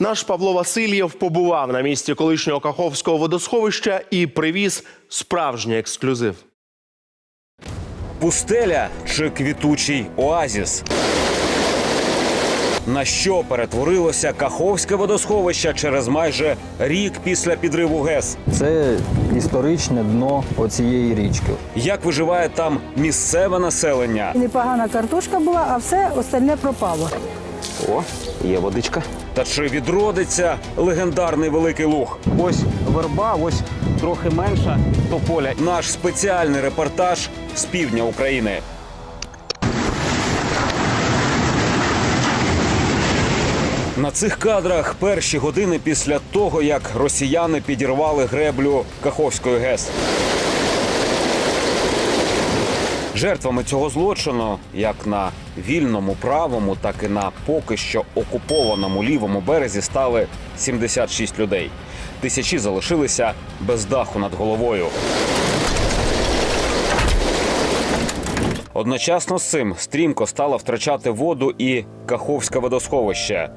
Наш Павло Васильєв побував на місці колишнього Каховського водосховища і привіз справжній ексклюзив. Пустеля чи квітучий оазіс? На що перетворилося Каховське водосховище через майже рік після підриву ГЕС? Це історичне дно оцієї річки. Як виживає там місцеве населення? Непогана картошка була, а все остальне пропало. О, є водичка. Та чи відродиться легендарний великий луг? Ось верба, ось трохи менша тополя. Наш спеціальний репортаж з півдня України. На цих кадрах перші години після того, як росіяни підірвали греблю Каховської ГЕС. Жертвами цього злочину, як на вільному правому, так і на поки що окупованому лівому березі, стали 76 людей. Тисячі залишилися без даху над головою. Одночасно з цим стрімко стала втрачати воду і Каховське водосховище.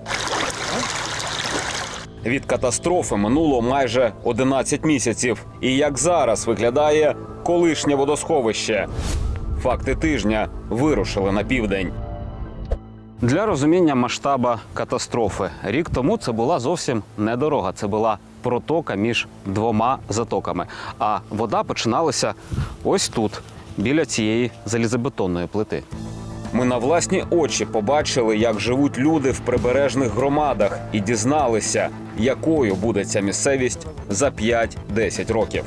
Від катастрофи минуло майже 11 місяців. І як зараз виглядає колишнє водосховище? Факти тижня вирушили на південь. Для розуміння масштаба катастрофи рік тому це була зовсім не дорога. Це була протока між двома затоками. А вода починалася ось тут, біля цієї залізобетонної плити. Ми на власні очі побачили, як живуть люди в прибережних громадах, і дізналися, якою буде ця місцевість за 5-10 років.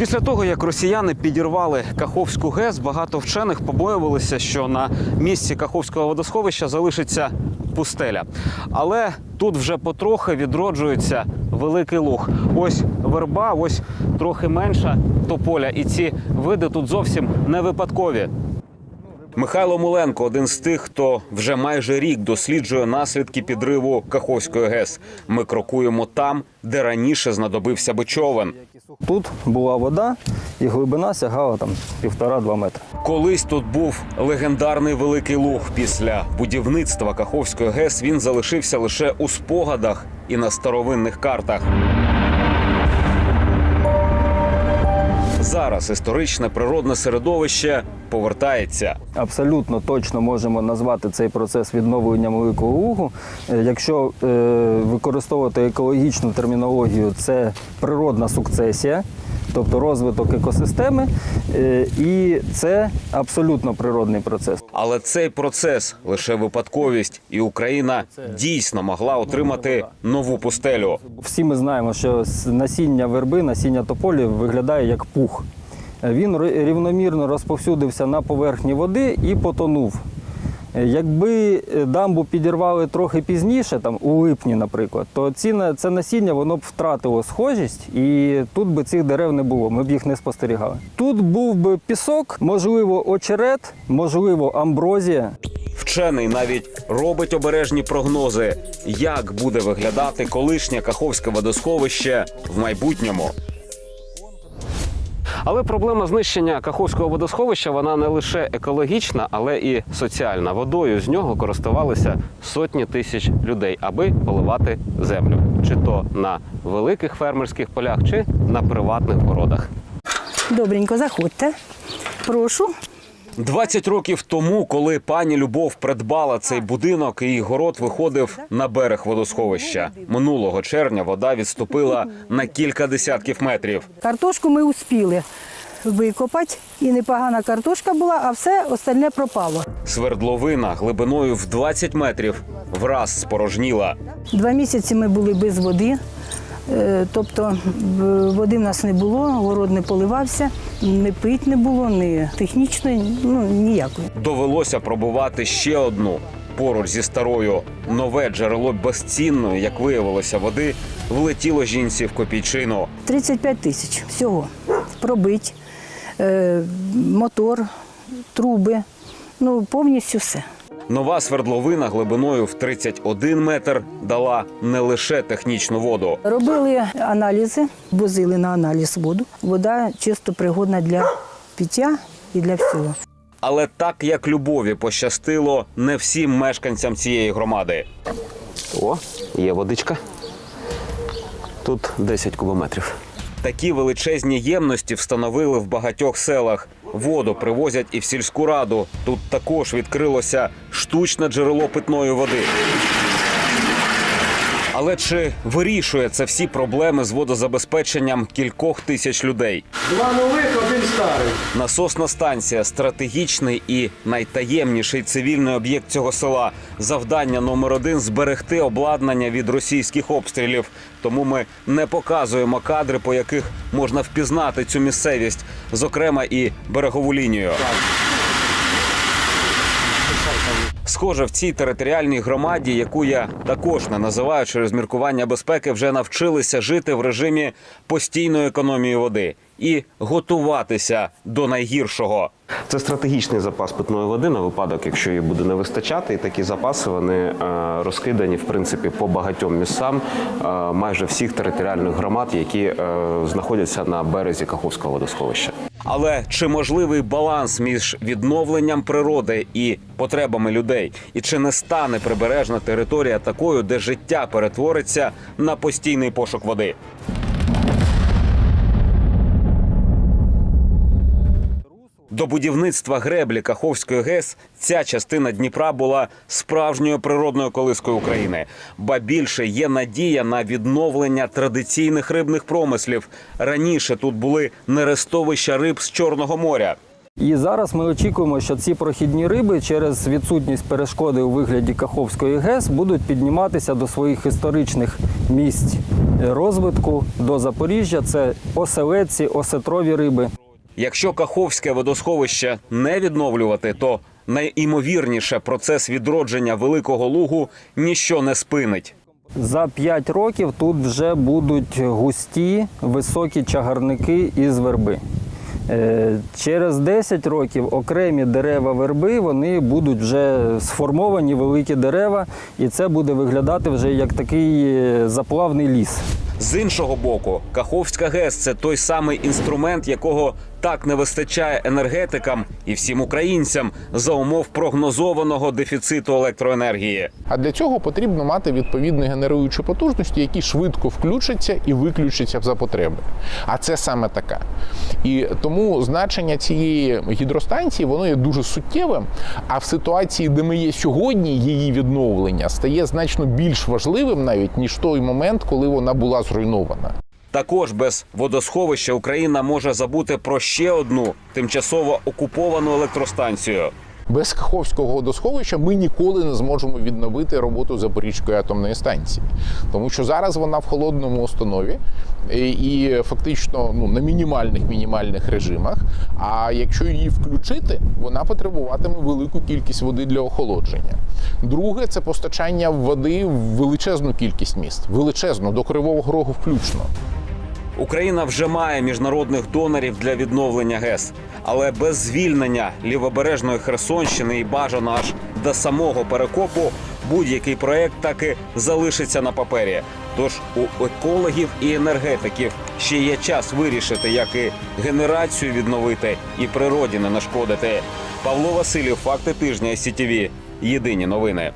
Після того, як росіяни підірвали Каховську ГЕС, багато вчених побоювалися, що на місці Каховського водосховища залишиться пустеля. Але тут вже потрохи відроджується великий луг. Ось верба, ось трохи менша тополя. І ці види тут зовсім не випадкові. Михайло Муленко один з тих, хто вже майже рік досліджує наслідки підриву Каховської ГЕС. Ми крокуємо там, де раніше знадобився би човен. Тут була вода, і глибина сягала там півтора-два метри. Колись тут був легендарний великий луг. Після будівництва Каховської ГЕС він залишився лише у спогадах і на старовинних картах. Зараз історичне природне середовище повертається. Абсолютно точно можемо назвати цей процес відновленням великого лугу. Е, Якщо е, використовувати екологічну термінологію, це природна сукцесія, тобто розвиток екосистеми, е, і це абсолютно природний процес. Але цей процес лише випадковість, і Україна дійсно могла отримати нову пустелю. Всі ми знаємо, що насіння верби, насіння тополі виглядає як пух. Він рівномірно розповсюдився на поверхні води і потонув. Якби е, дамбу підірвали трохи пізніше, там у липні, наприклад, то ці, це насіння воно б втратило схожість, і тут би цих дерев не було. Ми б їх не спостерігали. Тут був би пісок, можливо, очерет, можливо, амброзія. Вчений навіть робить обережні прогнози, як буде виглядати колишнє Каховське водосховище в майбутньому. Але проблема знищення Каховського водосховища вона не лише екологічна, але і соціальна. Водою з нього користувалися сотні тисяч людей, аби поливати землю, чи то на великих фермерських полях, чи на приватних городах. Добренько, заходьте. Прошу. 20 років тому, коли пані Любов придбала цей будинок, її город виходив на берег водосховища. Минулого червня вода відступила на кілька десятків метрів. Картошку ми успіли викопати, і непогана картошка була, а все остальне пропало. Свердловина глибиною в 20 метрів враз спорожніла. Два місяці ми були без води. Е, Тобто води в нас не було, город не поливався, ні пить не було, ні технічної, ну ніякої. Довелося пробувати ще одну поруч зі старою. Нове джерело безцінної, як виявилося, води влетіло жінці в копійчину. 35 тисяч всього. Пробить, е, мотор, труби, ну повністю все. Нова свердловина глибиною в 31 метр дала не лише технічну воду. Робили аналізи, возили на аналіз воду. Вода чисто пригодна для пиття і для всього. Але так як любові пощастило не всім мешканцям цієї громади. О, є водичка. Тут 10 кубометрів. Такі величезні ємності встановили в багатьох селах. Воду привозять і в сільську раду. Тут також відкрилося штучне джерело питної води. Але чи вирішує це всі проблеми з водозабезпеченням кількох тисяч людей? Два нових, один старий. Насосна станція стратегічний і найтаємніший цивільний об'єкт цього села. Завдання номер один зберегти обладнання від російських обстрілів. Тому ми не показуємо кадри, по яких можна впізнати цю місцевість, зокрема і берегову лінію. Схоже, в цій територіальній громаді, яку я також не називаю через міркування безпеки, вже навчилися жити в режимі постійної економії води і готуватися до найгіршого. Це стратегічний запас питної води на випадок, якщо її буде не вистачати. І такі запаси вони е, розкидані в принципі по багатьом місцям е, майже всіх територіальних громад, які е, знаходяться на березі Каховського водосховища. Але чи можливий баланс між відновленням природи і потребами людей? І чи не стане прибережна територія такою, де життя перетвориться на постійний пошук води? До будівництва греблі Каховської ГЕС ця частина Дніпра була справжньою природною колискою України. Ба більше є надія на відновлення традиційних рибних промислів. Раніше тут були нерестовища риб з Чорного моря. І зараз ми очікуємо, що ці прохідні риби через відсутність перешкоди у вигляді Каховської ГЕС будуть підніматися до своїх історичних місць розвитку до Запоріжжя. Це оселедці, осетрові риби. Якщо Каховське водосховище не відновлювати, то найімовірніше процес відродження великого лугу ніщо не спинить. За 5 років тут вже будуть густі високі чагарники із верби. Е, Через 10 років окремі дерева верби вони будуть вже сформовані великі дерева, і це буде виглядати вже як такий е, заплавний ліс. З іншого боку, Каховська ГЕС це той самий інструмент, якого так не вистачає енергетикам і всім українцям за умов прогнозованого дефіциту електроенергії. А для цього потрібно мати відповідні генеруючі потужності, які швидко включаться і виключаться за потреби. А це саме така. І тому значення цієї гідростанції воно є дуже суттєвим. А в ситуації, де ми є сьогодні, її відновлення стає значно більш важливим навіть ніж той момент, коли вона була зруйнована. Також без водосховища Україна може забути про ще одну тимчасово окуповану електростанцію. Без Каховського водосховища ми ніколи не зможемо відновити роботу Запорізької атомної станції, тому що зараз вона в холодному установі і, фактично ну, на мінімальних мінімальних режимах. А якщо її включити, вона потребуватиме велику кількість води для охолодження. Друге це постачання води в величезну кількість міст, величезну до Кривого Рогу включно. Україна вже має міжнародних донорів для відновлення ГЕС, але без звільнення лівобережної Херсонщини і бажано аж до самого перекопу будь-який проект так і залишиться на папері. Тож у екологів і енергетиків ще є час вирішити, як і генерацію відновити і природі не нашкодити. Павло Васильєв, факти тижня СІТІВІ. Єдині новини.